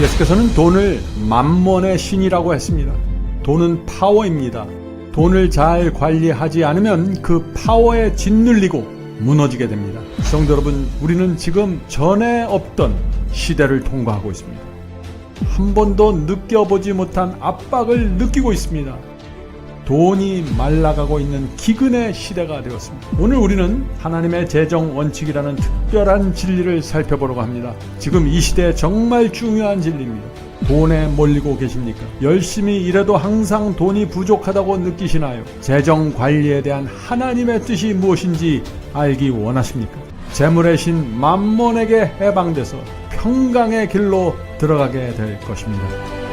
예수께서는 돈을 만몬의 신이라고 했습니다. 돈은 파워입니다. 돈을 잘 관리하지 않으면 그 파워에 짓눌리고 무너지게 됩니다. 성도 여러분, 우리는 지금 전에 없던 시대를 통과하고 있습니다. 한 번도 느껴보지 못한 압박을 느끼고 있습니다. 돈이 말라가고 있는 기근의 시대가 되었습니다. 오늘 우리는 하나님의 재정 원칙이라는 특별한 진리를 살펴보려고 합니다. 지금 이 시대에 정말 중요한 진리입니다. 돈에 몰리고 계십니까? 열심히 일해도 항상 돈이 부족하다고 느끼시나요? 재정 관리에 대한 하나님의 뜻이 무엇인지 알기 원하십니까? 재물의 신 만몬에게 해방돼서 평강의 길로 들어가게 될 것입니다.